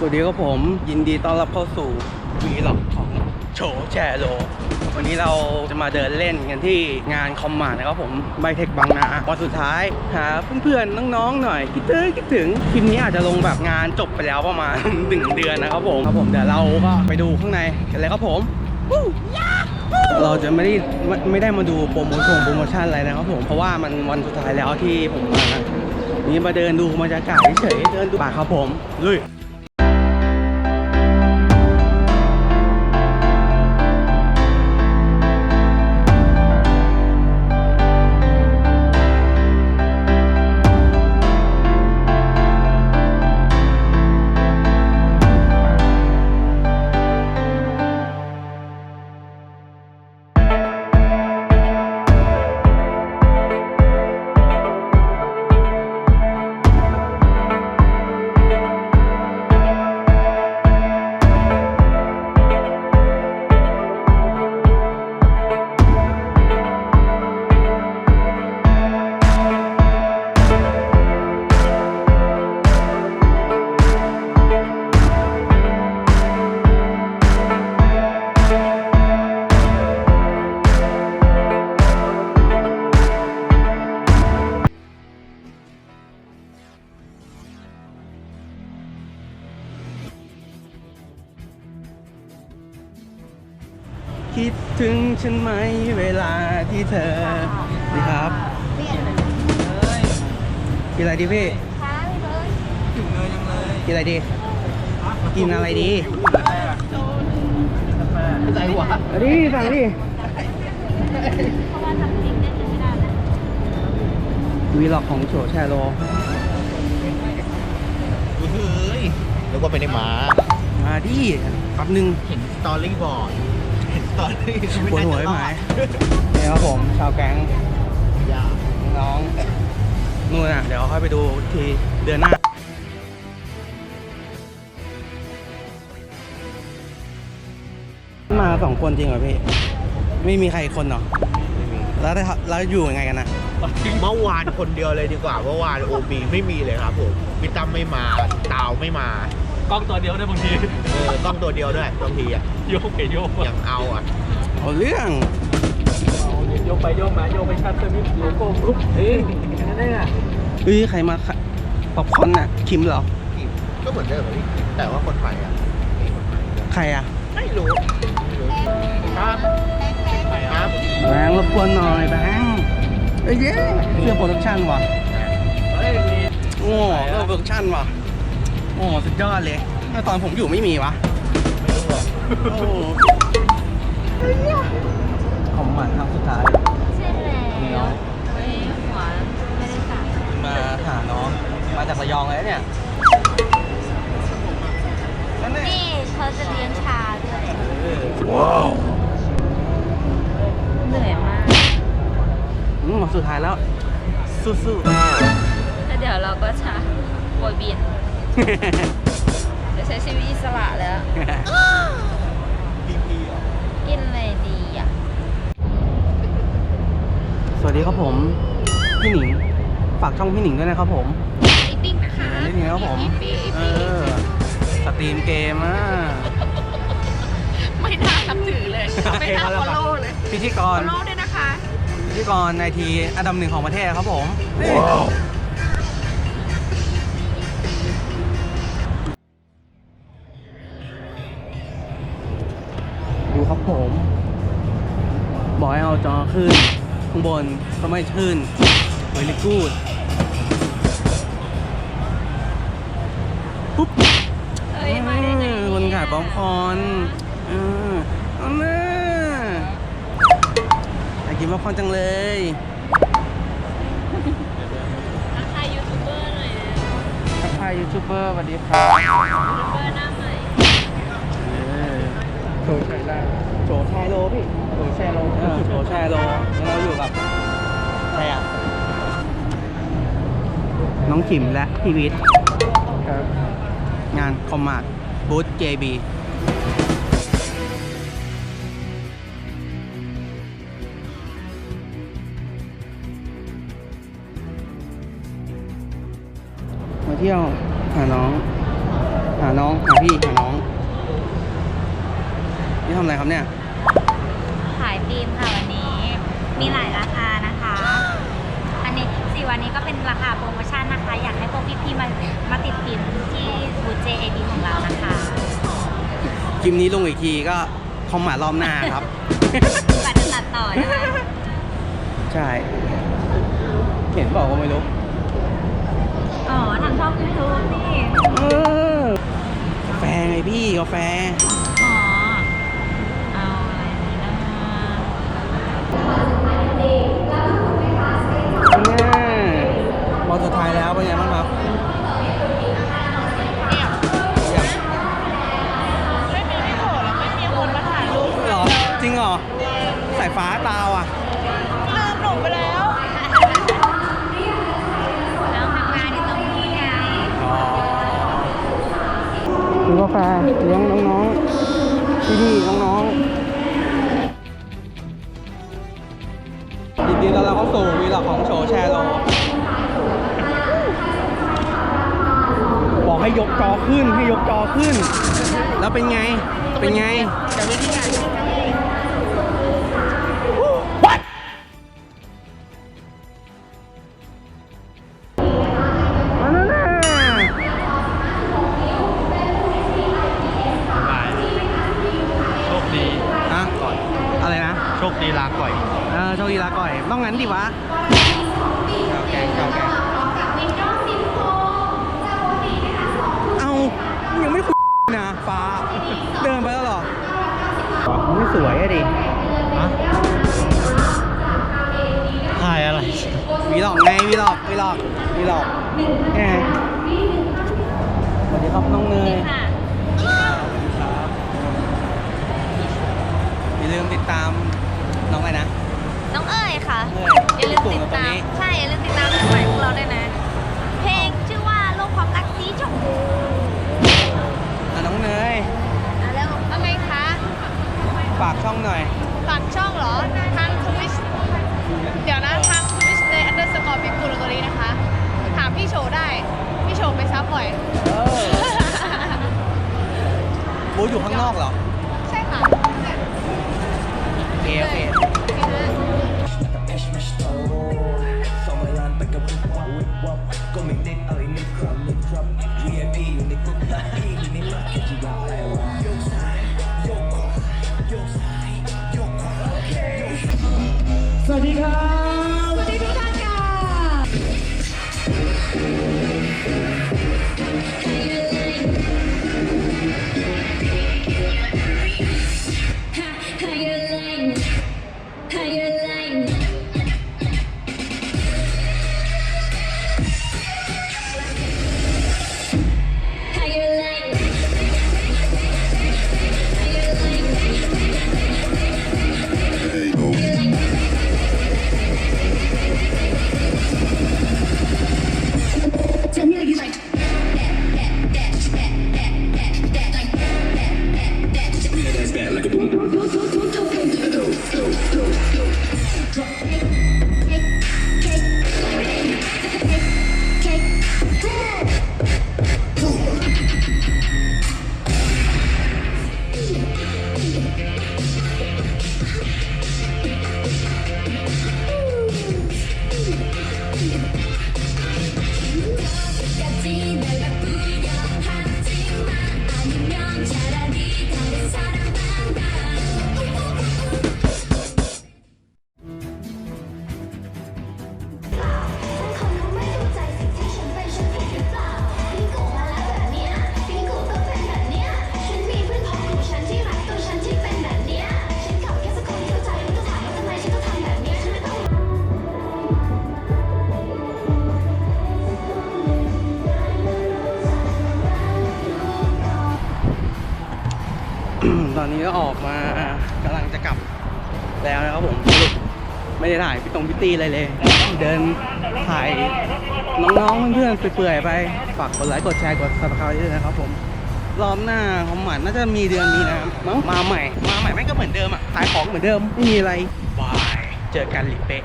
สวัสดีครับผมยินดีต้อนรับเข้าสู่วีล็อกของโฉแชโล วันนี้เราจะมาเดินเล่นกันที่งานคอมมานด์นะครับผมไบเทคบางนาวันสุดท้ายหาเพื่อนๆน้องๆหน่อยคิดถึงคิดถึงคลิปนี้อาจจะลงแบบงานจบไปแล้วประมาณหนึ่งเดือนนะครับผมครับผมเดี๋ยวเราก็ไปดูข้างในกันเลยครับผมเราจะไม่ได้ไม่ได้มาดูโปรโมชั่นโปรโมชั่นอะไรนะครับผมเพราะว่ามันวันสุดท้ายแล้วที่ผมมานี่มาเดินดูบรรยากาศเฉยๆเดินดูป่าครับผมลุย คิดถึงฉันไหมเวลาที่เธอดีครับกินอะไรดีพี่กินอะไรดี กินอะไรดีใจหวานดิสั่งดิวีล็อกของโฉแชร์โลเฮ้ยนึกว่าไม่ได้มา มาดิแป๊บนึงเห็นสตอรี่บอร์ด เห็นสตอรี่ปวดหัวไหมนี่ครับผมชาวแก๊งยากน้องนู่นน่ะเดี๋ยวค่อยไปดูทีเดือนหน้ามาสองคนจริงเหรอพี่ ไม่มีใครอีกคนเหรอแล้วได้แล้วอยู่ยังไงกันนะเมื่อวานคนเดียวเลยดีกว่าเมื่อวานโอบีไม่มีเลยครับผมพี่ตั้มไม่มาตาวไม่มา กล้องตัวเดียวได้บางทีเออต้องตัวเดียวด้วยบางทีอะโยกไปโยกมาอย่างเอาอะเอาเรื่องโยกไปโยกมาโยกไปชัดสมิธโลโก้ปุ๊บเฮ้ยนั่นเองอะเฮ้ยใครมาขะป๊อปคอร์นน่ะคิมเหรอก็เหมือนเดิมอะพี่แต่ว่าคนไทยอะมีคนไทยด้วยใครอะไม่รู้ไม่รู้ครับครับแบงค์รบกวนหน่อยแบงค์เอ้ยเย้เสื้อโปรดักชั่นว่ะเฮ้ยมีโอ้เสื้อโปรดักชั่นว่ะ โอ้สุดยอดเลยถ้าตอนผมอยู่ไม่มีวะไม่รู้อะโอ้ของหมันครั้งสุดท้ายใช่แล้วไม่หวานไม่ได้สั่งมาหาน้อง มาจากระยองเลยเนี่ยนั่นนี่นี่เขาจะเลี้ยงชาด้วยว้าวเหนื่อยมากอืมสุดท้ายแล้ว สู้แล้วเดี๋ยวเราก็จะโบยบินๆ จะใช้ชีวิตอิสระแล้วพีพีอะกินอะไรดีอะ สวัสดีครับผม พี่หนิง ฝากช่องพี่หนิงด้วยนะครับผมไอติ้งนะคะนี่ครับผม เออ สตรีมเกมอะ ไม่น่านับถือเลย ไม่น่าฟอลโล่เลยพิธีกฟรอลโล่ด้วยนะคะ พิธีกรในทีอันดับหนึ่งของประเทศครับผมดูครั ผมบอกให้เอาจอขึ้น ข้างบนก็ไม่ขึ้นเวลิกูดปุ๊บเอ้ยมาได้ไงเออคนขายป๊อปคอร์นเออเอาหน้าอยากกินป๊อปคอร์นจังเลย ทักทายยูทูบเบอร์หน่อยนะทักทายยูทูบเบอร์สวัสดีครับยูทูบเบอร์หน้าใหม่โชว์แชร์โล โชว์แชร์โลพี่โชว์แชร์โลเออโชว์แชร์โลแล้วเราอยู่กับใครอะน้องขิมและพี่วิทย์งานคอมมาดบูธ JB มาเที่ยวหาน้อง หาน้อง หาพี่ หาน้อง นี่ทำอะไรครับเนี่ย ขายฟิล์มค่ะวันนี้ มีหลายราคานะคะ อันนี้สี่วันนี้ก็เป็นราคาโปรโมชั่นนะคะ อยากให้พวกพี่ๆมามาติดฟิล์มที่บูธ JAB ของเรานะคะคลิปนี้ลงอีกทีก็คอมมารอบหน้าครับ ก่อนจะตัดต่อนะคะใช่ เห็นบอกว่าไม่รู้อ๋อทางช่อง YouTube นี่ เออกาแฟไงพี่กาแฟ ให้ยกจอขึ้นให้ยกจอขึ้น แล้วเป็นไง เป็นไงจะไม่ที่ไหน What มาแล้วนะโชคดีฮะอะไรนะโชคดีลาก่อย เออโชคดีลาก่อย ต้องงั้นดิวะเจ้าแกงเจ้าแกง ไม่สวยอะดิฮะถ่ายอะไรวีหลอกไงวีหลอกวีหลอกวีหลอกแหมสวัสดีครับน้องเนยค่ะอย่าลืมติดตามน้องอะไรนะ น้องเอ๋ยค่ะเอ้ยอย่าลืมติดตามกลุ่มกับตรงนี้ใช่ อย่าลืมติดตามเพลงใหม่ของเราด้วยนะ เพลงชื่อว่าโลกความรักสีชมพู ฝากช่องหน่อย ฝากช่องเหรอ ทางทวิชเดี๋ยวนะ ทางทวิชในอันเดอร์สกอร์พิกุลตัวนี้นะคะ ถามพี่โชว์ได้ พี่โชว์ไปซับบ่อย เออ บูธอยู่ข้างนอกเหรอ ใช่ค่ะโอเคโอเคส Yeah! ก็ออกมากำลังจะกลับแล้วนะครับผมสรุปไม่ได้ถ่ายพี่ตรงพี่ตีอะไรเลย เดินถ่ายน้องๆเพื่อนๆเปื่อยๆไปฝากกดไลค์กดแชร์กด subscribe ด้วยนะครับผมรอบหน้าของหมันน่าจะมีเดือนมีนามั้งมาใหม่ มาใหม่แม่งก็เหมือนเดิมอะขายของเหมือนเดิมไม่มีอะไรบายเจอกันหลิเป๊ะ